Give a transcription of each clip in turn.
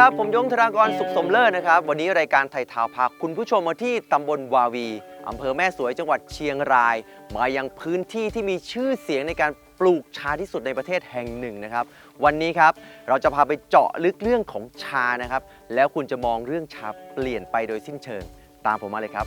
ครับ ผมยงธนากรสุขสมเลิศนะครับ วันนี้รายการไทยทาวน์พาคุณผู้ชมมาที่ตำบลวาวีอำเภอแม่สวยจังหวัดเชียงราย มายังพื้นที่ที่มีชื่อเสียงในการปลูกชาที่สุดในประเทศแห่งหนึ่งนะครับ วันนี้ครับเราจะพาไปเจาะลึกเรื่องของชานะครับ แล้วคุณจะมองเรื่องชาเปลี่ยนไปโดยสิ้นเชิง ตามผมมาเลยครับ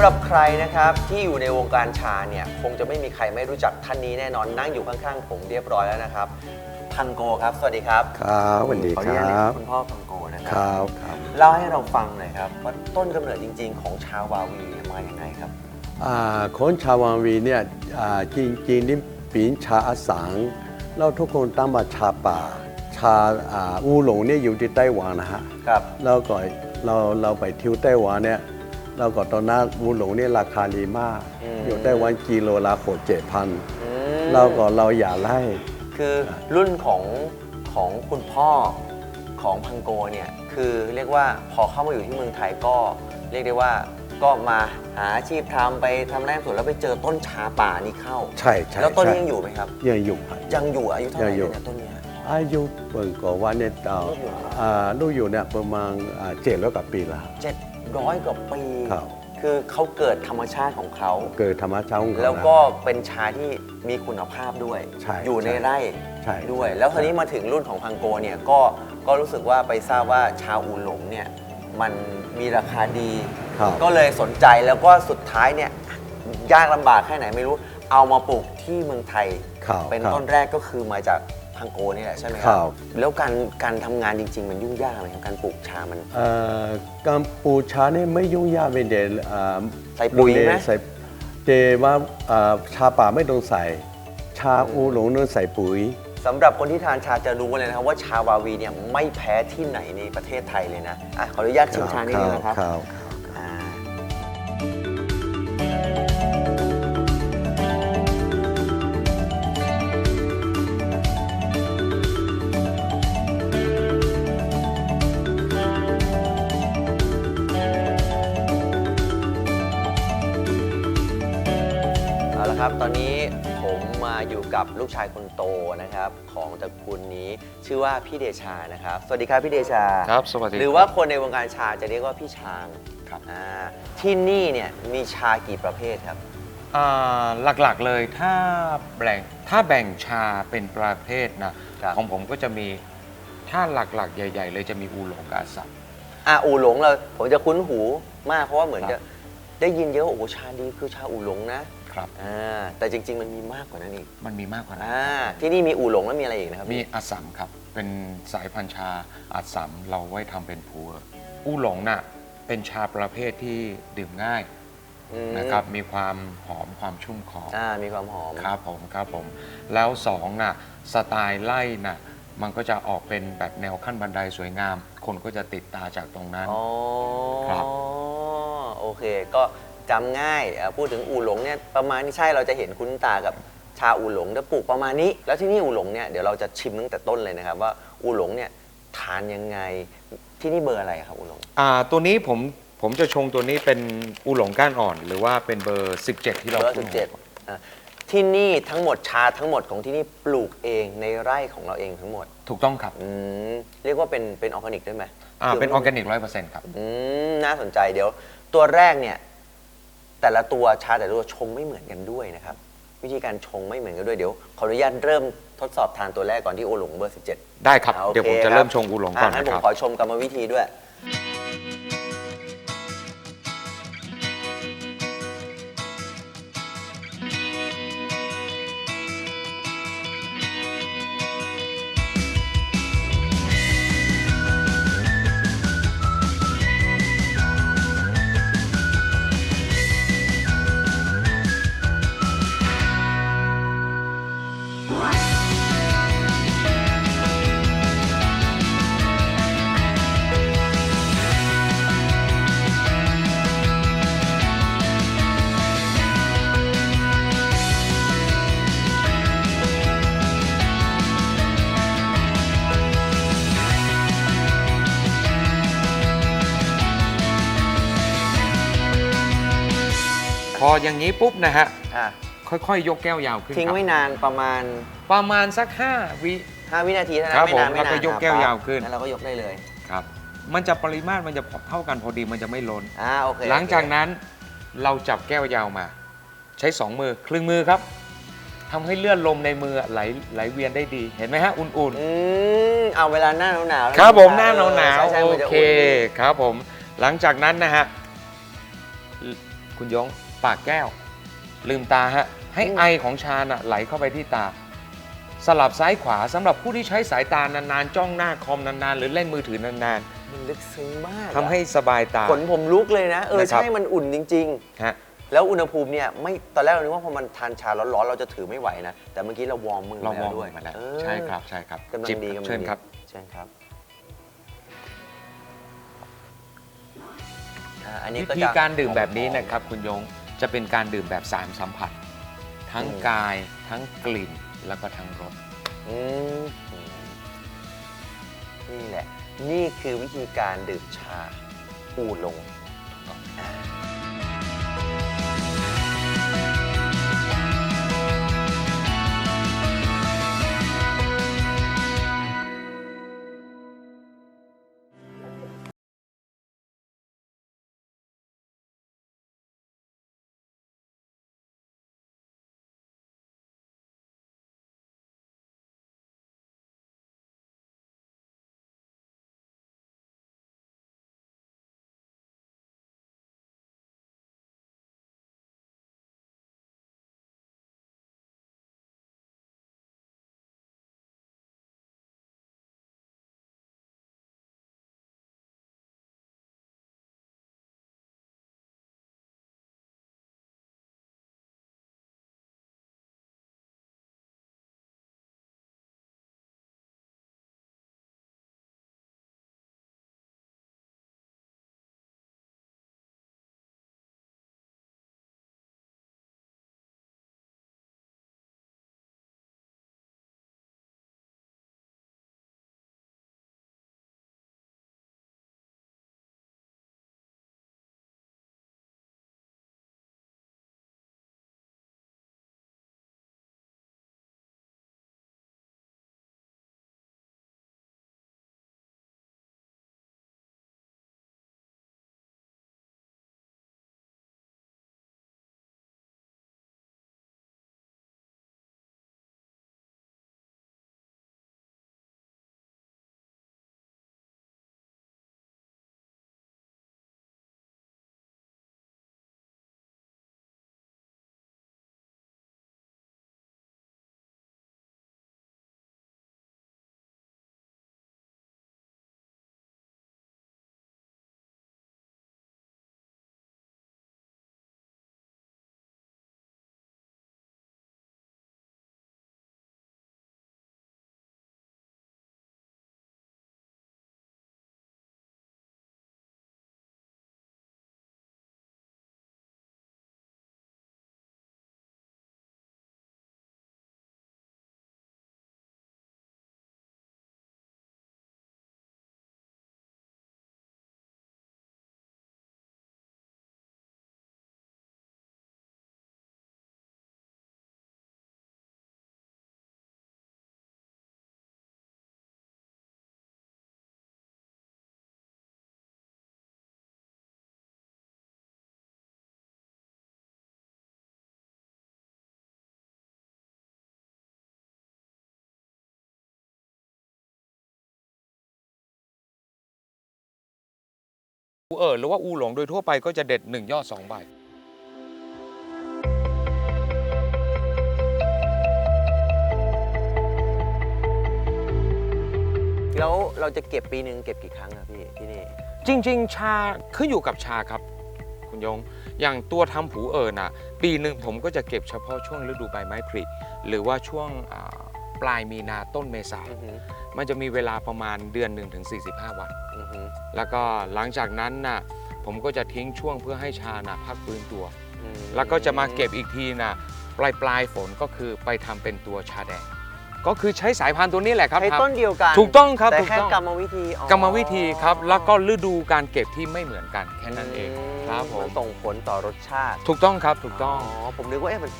หรับใครนะครับที่อยู่ในวงการชาเนี่ยคงจะไม่มีใครไม่รู้จักท่านนี้แน่นอนนั่งอยู่ข้างๆ ผมเรียบร้อยแล้วนะครับ พังโกครับ สวัสดีครับครับสวัสดีขออคนุญาตรัเรียบกคุณพ่อพังโกนะคครัรับครับเล่าให้เราฟังหน่อยครับว่าต้นกำเนิดจริง ๆ ของชาวาวีเนี่ยมาอย่างไงครับ อ่าคนชาววังวีเนี่ยอ่าจริงๆนี่ปีนชาอสังเราทุกคนตั้งมาชาป่า ชาอ่าอูหลงเนี่ยอยู่ที่ไต้หวันนะฮะ ครับ แล้วก็เราเราไปเที่ยวไต้หวันเนี่ย เราก็ตอนนั้นอูหลงเนี่ยราคาดีมาก อยู่ไต้หวันกิโลละหกเจ็ดพันอืมเราก็เราอยากไล่คือรุ่นของของคุณพ่อของพังโกเนี่ยคือเรียกว่าพอเข้ามาอยู่ที่เมืองไทยก็เรียกได้ว่าก็มาหาอาชีพทำไปทำไร่สวนแล้วไปเจอต้นชาป่านี้เข้า ใช่ใช่แล้วต้นนี้ใช่ยังอยู่ไหมครับ ยังอยู่ครับยังอยู่อายุเท่าไหร่ยังอยู่เนี่ยต้นเนี้ยอายุเปิดก่อนว่าเนี่ยต่อลูกอยู่อ่าลูกอยู่เนี่ยประมาณอ่าเจ็ดร้อยกว่าปีแล้วเจ็ด ร้อยกว่าปี ครับ คือเขาเกิดธรรมชาติของเขา เกิดธรรมชาติของเขาแล้วก็เป็นชาที่มีคุณภาพด้วย ใช่อยู่ในใช่ไร่ใช่ด้วย ใช่ แล้วคราวนี้มาถึงรุ่นของพังโกเนี่ยก็ก็รู้สึกว่าไปทราบว่าชาอูหลงเนี่ยมันมีราคาดี ครับก็เลยสนใจแล้วก็สุดท้ายเนี่ยยากลำบากแค่ไหนไม่รู้ เอามาปลูกที่เมืองไทย ครับเป็นครับ ต้นแรกก็คือมาจาก พังโกนี่แหละใช่ไหมคครัรับแล้วการการทำงานจริง ๆ มันยุ่งยากไหมครับการปลูกชามัน เอ่อการปลูกชาเนี่ยไม่ยุ่งยากเป็นเดนอ่าใส่ปุ๋ยไหมใส่แต่ว่าอ่าชาป่าไม่ต้องใส่ ชาอูหลงต้องใส่ปุ๋ย สำหรับคนที่ทานชาจะรู้เลยนะครับว่าชาวาวีเนี่ยไม่แพ้ที่ไหนในประเทศไทยเลยนะอะขออนุญาตชิมชานิดนึงนะครับครับ อ่า เอาละครับ ตอนนี้ผมมาอยู่กับลูกชายคนโตนะครับ ของตระกูลนี้ชื่อว่าพี่เดชานะครับ สวัสดีครับพี่เดชาครับสวัสดีหรือว่าคนในวงการชาจะเรียกว่าพี่ช้างครับอ่าที่นี่เนี่ยมีชากี่ประเภทครับ อ่าหลักๆเลยถ้าแบ่งถ้าแบ่งชาเป็นประเภทนะครับ ของผมก็จะมีถ้าหลักๆ ใหญ่ ๆ เลยจะมีอูหลงกับอาสับ อ่าอูหลงเราผมจะคุ้นหูมากเพราะว่าเหมือนครัจะบได้ยินเยอะว่าโอ้โหชาดีคือชาอูหลงนะ ครับ อ่าแต่จริง ๆ มันมีมากกว่านั้นอีกมันมีมากกว่านั้นอ่าที่นี่มีอูหลงแล้วมีอะไรอีกนะครับมีอาสัมครับ เป็นสายพันธุ์ชาอาสัมเราไว้ทำเป็นพัวอูหลงน่ะเป็นชาประเภทที่ดื่มง่ายอืมนะครับมีความหอมความชุ่มคอ อ่ามีความหอม ครับผมครับผมแล้วสองน่ะสไตล์ไล่น่ะมันก็จะออกเป็นแบบแนวขั้นบันไดสวยงาม คนก็จะติดตาจากตรงนั้น อ๋อ ครับ โอเค ก็ จำง่ายอ่าพูดถึงอูหลงเนี่ยประมาณนี้ใช่เราจะเห็นคุ้นตากับชาอูหลงจะปลูกประมาณนี้ แล้วที่นี่อูหลงเนี่ยเดี๋ยวเราจะชิมตั้งแต่ต้นเลยนะครับว่าอูหลงเนี่ยทานยังไงที่นี่เบอร์อะไรครับอูหลง อ่าตัวนี้ผมผมจะชงตัวนี้เป็นอูหลงก้านอ่อน หรือว่าเป็นเบอร์ 17 ที่เราเบอร์พูสิดบเจ็ดอะที่นี่ทั้งหมดชาทั้งหมดของที่นี่ปลูกเองในไร่ของเราเองทั้งหมดถูกต้องครับอืมเรียกว่าเป็นเป็นออร์แกนิกได้ไหมอ่าคืเป็นออร์แกนิกร้อยเปอร์เซ็นต์ครับ อืมน่าสนใจเดี๋ยว ตัวแรกเนี่ย แต่ละตัวชาแต่ละตัวชงไม่เหมือนกันด้วยนะครับ วิธีการชงไม่เหมือนกันด้วยเดี๋ยวขออนุญาตเริ่มทดสอบทานตัวแรกก่อนที่โอหลงเบอร์ 17 ได้ครับ อ่าโอเคเดี๋ยวผมจะครับเริ่มชงอูหลงก่อนอ่างั้นนะผมครับ ขอชมกรรมวิธีด้วย ออย่างนี้ปุ๊บนะฮะ อะค่อยๆ ยกแก้วยาวขึ้นทิ้งครับ ไว้นานประมาณ ประมาณสัก 5 วิ 5 วินาทีเท่านั้ครันบไม่นานผมไม่นานแล้วก็ยกอะแก้วปั๊บยาวขึ้น แล้วเราก็ยกได้เลยครับ มันจะปริมาตรมันจะเท่ากันพอดีมันจะไม่ล้น อ่าโอเคหลังจากโอเคนั้นเราจับแก้วยาวมา ใช้สองมือ ครึ่งมือครับทำให้เลือดลมในมือไหลไหลเวียนได้ดีเห็นไหมฮะ อุ่นอืมเอาเวลาหน้าหนาวๆๆ ครับผมหน้าหนาวหนาวใช่ใช่โอมันจะเคอุ่นครับผม หลังจากนั้นนะฮะ คุณยง ปากแก้ว ลืมตาฮะ ให้ไอของชาน่ะไหลเข้าไปที่ตา สลับซ้ายขวาสำหรับผู้ที่ใช้สายตานานๆ จ้องหน้าคอมนานๆ หรือเล่นมือถือนานมันลึกซึ้งมากๆทำให้สบายตา ขนผมลุกเลยนะ เออ นะครับ ใช่มันอุ่นจริง ฮะ ๆ แล้วอุณหภูมิเนี่ยไม่ตอนแรกเรานึกว่าพอมันทานชาร้อนๆเราจะถือไม่ไหวนะ แต่เมื่อกี้เราวอร์มมือเรามแล้องวด้วยมาแล้วเออใช่ครับใช่ครับกำลังจิบดีกำลังดีเชิญครับ เชิญครับอ่าอันนี้วิก็ธีจะการดื่มแบบนี้นะครับคุณยง จะเป็นการดื่มแบบสามสัมผัส ทั้งอืม กายทั้งกลิ่นแล้วก็ทั้งรส อืมนี่แหละ นี่คือวิธีการดื่มชาอูหลงอ่า อูเอ๋อหรือว่าอูหลงโดยทั่วไปก็จะเด็ด 1 ยอด 2 ใบ แล้วเราจะเก็บปีหนึ่งเก็บกี่ครั้งอะพี่ที่นี่ จริง ๆ ชาขึ้นอยู่กับชาครับ คุณยง อย่างตัวทำผูเอิญน่ะ ปีหนึ่งผมก็จะเก็บเฉพาะช่วงฤดูใบไม้ผลิหรือว่าช่วงอ่าปลายมีนาต้นเมษา อือหือ มันจะมีเวลาประมาณเดือนหนึ่งถึง45 วัน อือหือแล้วก็หลังจากนั้นน่ะผมก็จะทิ้งช่วงเพื่อให้ชาน่ะพักฟื้นตัว อืมแล้วก็จะมาเก็บอีกทีนะปลายปลายฝนก็คือไปทำเป็นตัวชาแดง ก็คือใช้สายพันธุ์ตัวนี้แหละครับใช้ทำต้นเดียวกันถูกต้องครับแต่ถูกแค่ต้องกรรมวิธีอ๋อกรรมวิธีครับ แล้วก็ฤดูการเก็บที่ไม่เหมือนกันแค่นั้นเองครับผมนส่งผลต่อรสชาติถูกต้องครับถูกต้องอ๋อผมนึกว่าเอ๊ะมัน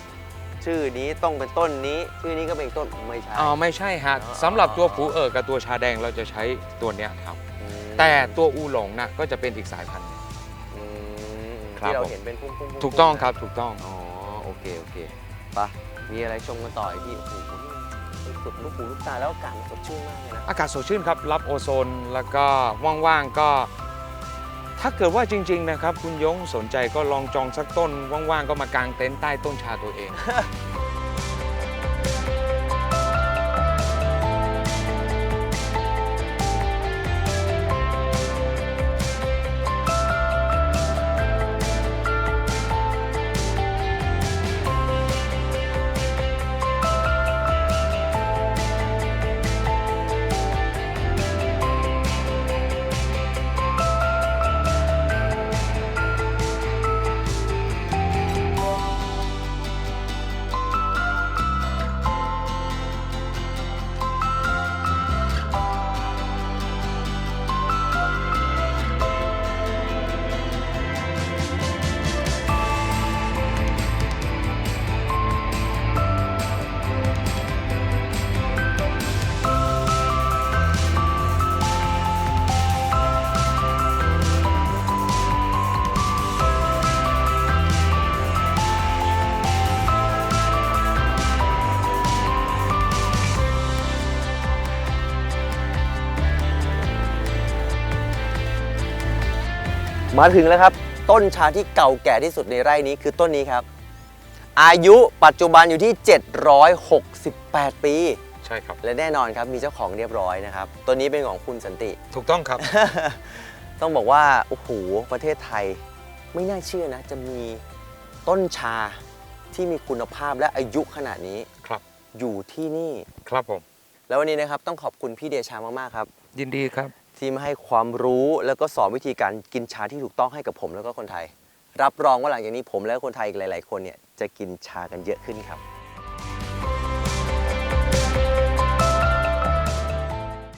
ชื่อนี้ต้องเป็นต้นนี้ ชื่อนี้ก็เป็นอีกต้นไม่ใช่ อ๋อไม่ใช่ฮะอ๋อ สำหรับตัวผูเอ๋อกับตัวชาแดงเราจะใช้ตัวเนี้ยครับ อืมแต่ตัวอูหลงน่ะก็จะเป็นอีกสายพันธุ์หนึ่ง อืมครับ ที่เราผมเห็นเป็นพุ่มๆๆๆถูกต้องครับถูกต้อง อ๋อโอเคโอเคไปะมีอะไรชมกันต่ออีกพี่โอ้โหสุดลูกหูลูกตาแล้วอากาศมันสดชื่นมากเลยนะ อากาศสดชื่นครับ รับโอโซนแล้วก็ว่างๆก็ ถ้าเกิดว่าจริง ๆ นะครับ คุณยงสนใจก็ลองจองสักต้นว่างๆ ก็มากางเต็นท์ใต้ต้นชาตัวเอง มาถึงแล้วครับ ต้นชาที่เก่าแก่ที่สุดในไร่นี้คือต้นนี้ครับ อายุปัจจุบันอยู่ที่ 768 ปี ใช่ครับ และแน่นอนครับมีเจ้าของเรียบร้อยนะครับต้นนี้เป็นของคุณสันติ ถูกต้องครับ ต้องบอกว่าโอ้โหประเทศไทยไม่น่าเชื่อนะ จะมีต้นชาที่มีคุณภาพและอายุขนาดนี้ครับ อยู่ที่นี่ ครับผม แล้ววันนี้นะครับต้องขอบคุณพี่เดชามากๆครับ ยินดีครับ ที่มาให้ความรู้แล้วก็สอนวิธีการกินชาที่ถูกต้องให้กับผมแล้วก็คนไทย รับรองว่าหลังจากนี้ผมและคนไทยอีกหลาย ๆ คนเนี่ยจะกินชากันเยอะขึ้นครับ